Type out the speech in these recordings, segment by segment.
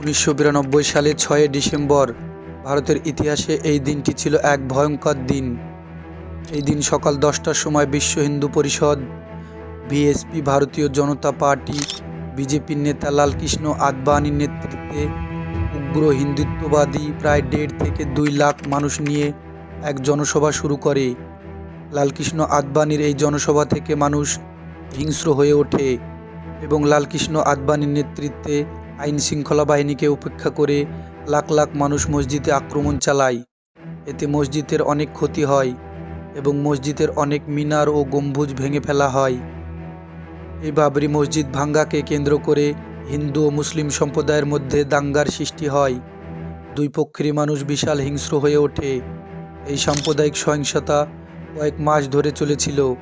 উনিশশো বিরানব্বই সালে ছয় ডিসেম্বর, ভারতের ইতিহাসে এই দিনটি ছিল এক ভয়ঙ্কর দিন। এই দিন সকাল দশটার সময় বিশ্ব হিন্দু পরিষদ, বিএসপি, ভারতীয় জনতা পার্টি, বিজেপির নেতা লালকৃষ্ণ আদবানির নেতৃত্বে উগ্র হিন্দুত্ববাদী প্রায় দেড় থেকে দুই লাখ মানুষ নিয়ে এক জনসভা শুরু করে। লালকৃষ্ণ আদবানির এই জনসভা থেকে মানুষ হিংস্র হয়ে ওঠে এবং লালকৃষ্ণ আদবানির নেতৃত্বে আইন শৃঙ্খলা বাহিনীকে উপেক্ষা করে লাখ লাখ মানুষ মসজিদে আক্রমণ চালায়। এতে মসজিদের অনেক ক্ষতি হয় এবং মসজিদের অনেক মিনার ও গম্বুজ ভেঙে ফেলা হয়। এই বাবরি মসজিদ ভাঙ্গাকে কেন্দ্র করে হিন্দু ও মুসলিম সম্প্রদায়ের মধ্যে দাঙ্গার সৃষ্টি হয়। দুই পক্ষেরই মানুষ বিশাল হিংস্র হয়ে ওঠে। এই সাম্প্রদায়িক সহিংসতা কয়েক মাস ধরে চলেছিল।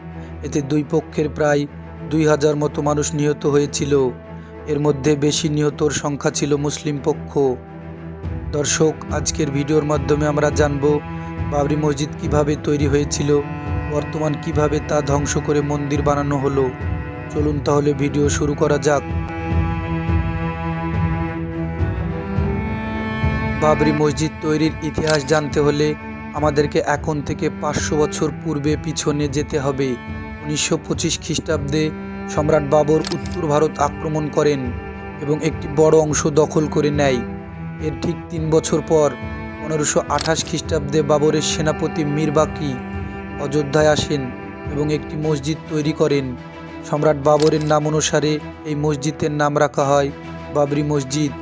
এতে দুই পক্ষের প্রায় দুই হাজার মতো মানুষ নিহত হয়েছিল। এর মধ্যে বেশি নিহতর সংখ্যা ছিল মুসলিম পক্ষ। দর্শক, আজকের ভিডিওর মাধ্যমে আমরা জানব বাবরি মসজিদ কীভাবে তৈরি হয়েছিল, বর্তমান কীভাবে তা ধ্বংস করে মন্দির বানানো হলো। চলুন তাহলে ভিডিও শুরু করা যাক। বাবরি মসজিদ তৈরির ইতিহাস জানতে হলে আমাদেরকে এখন থেকে পাঁচশো বছর পূর্বে পিছনে যেতে হবে। উনিশশো পঁচিশ খ্রিস্টাব্দে সম্রাট বাবর উত্তর ভারত আক্রমণ করেন এবং একটি বড় অংশ দখল করে নেয়। এর ঠিক তিন বছর পর পনেরোশো আঠাশ খ্রিস্টাব্দে বাবরের সেনাপতি মীর বাকি অযোধ্যায় আসেন এবং একটি মসজিদ তৈরি করেন। সম্রাট বাবরের নাম অনুসারে এই মসজিদের নাম রাখা হয় বাবরি মসজিদ।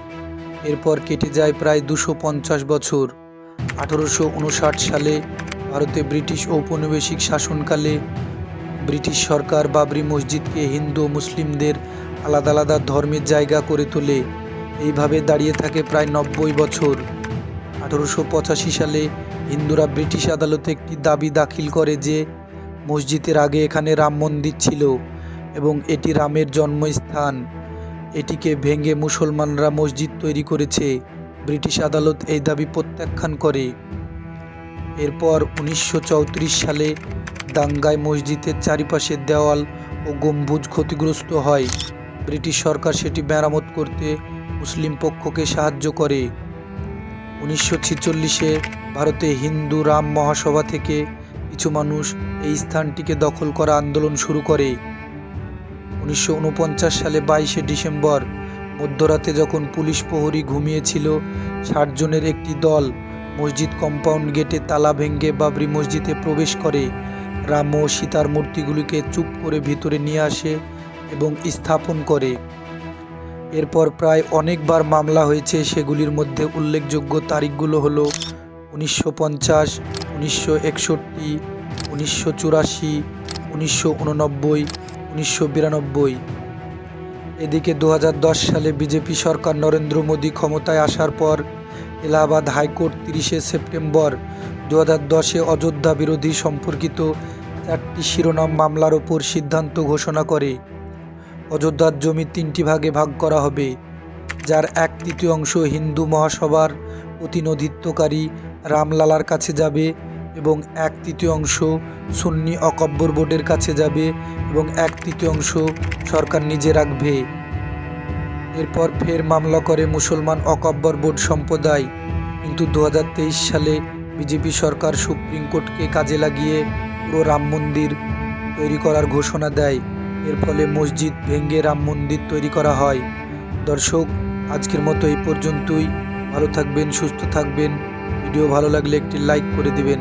এরপর কেটে যায় প্রায় দুশো পঞ্চাশ বছর। আঠারোশো উনষাট সালে ভারতে ব্রিটিশ ঔপনিবেশিক শাসনকালে ব্রিটিশ সরকার বাবরি মসজিদকে হিন্দু মুসলিমদের আলাদা আলাদা ধর্মের জায়গা করে তোলে। এইভাবে দাঁড়িয়ে থাকে প্রায় নব্বই বছর। আঠারোশো পঁচাশি সালে হিন্দুরা ব্রিটিশ আদালতে একটি দাবি দাখিল করে যে, মসজিদের আগে এখানে রাম মন্দির ছিল এবং এটি রামের জন্মস্থান। এটিকে ভেঙে মুসলমানরা মসজিদ তৈরি করেছে। ব্রিটিশ আদালত এই দাবি প্রত্যাখ্যান করে। এরপর উনিশশো চৌত্রিশ সালে দাঙ্গায় মসজিদের চারিপাশের দেওয়াল ও গম্বুজ ক্ষতিগ্রস্ত হয়। ব্রিটিশ সরকার সেটি মেরামত করতে মুসলিম পক্ষকে সাহায্য করে। উনিশশো ছিচল্লিশে ভারতে হিন্দু রাম মহাসভা থেকে কিছু মানুষ এই স্থানটিকে দখল করা আন্দোলন শুরু করে। উনিশশো ঊনপঞ্চাশ সালে বাইশে ডিসেম্বর, মধ্যরাতে যখন পুলিশ প্রহরী ঘুমিয়েছিল, ষাট জনের একটি দল মসজিদ কম্পাউন্ড গেটে তালা ভেঙ্গে বাবরি মসজিদে প্রবেশ করে। রাম ও সীতার মূর্তিগুলিকে চুপ করে ভিতরে নিয়ে আসে এবং স্থাপন করে। এরপর প্রায় অনেকবার মামলা হয়েছে সেগুলির মধ্যে উল্লেখযোগ্য তারিখগুলো হলো উনিশশো পঞ্চাশ, উনিশশো একষট্টি, উনিশশো চুরাশি, উনিশশো উননব্বই, উনিশশো বিরানব্বই। এদিকে দু হাজার দশ সালে বিজেপি সরকার নরেন্দ্র মোদী ক্ষমতায় আসার পর এলাহাবাদ হাইকোর্ট তিরিশে সেপ্টেম্বর দু হাজার দশে অযোধ্যা বিরোধী সম্পর্কিত চারটি শিরোনাম মামলার ওপর সিদ্ধান্ত ঘোষণা করে। অযোধ্যার জমি তিনটি ভাগে ভাগ করা হবে, যার এক তৃতীয় অংশ হিন্দু মহাসভার প্রতিনিধিত্বকারী রামলালার কাছে যাবে এবং এক তৃতীয় অংশ সুন্নি অকব্বর বোর্ডের কাছে যাবে এবং এক তৃতীয় অংশ সরকার নিজে রাখবে। এরপর ফের মামলা করে মুসলমান অকব্বর বোর্ড সম্প্রদায়। কিন্তু দু হাজার তেইশ সালে বিজেপি সরকার সুপ্রিম কোর্টকে কাজে লাগিয়ে পুরো রাম মন্দির তৈরি করার ঘোষণা দেয়। এর ফলে মসজিদ ভেঙ্গে রাম মন্দির তৈরি করা হয়। দর্শক, আজকের মতো এই পর্যন্তই। ভালো থাকবেন, সুস্থ থাকবেন। ভিডিও ভালো লাগলে একটি লাইক করে দিবেন।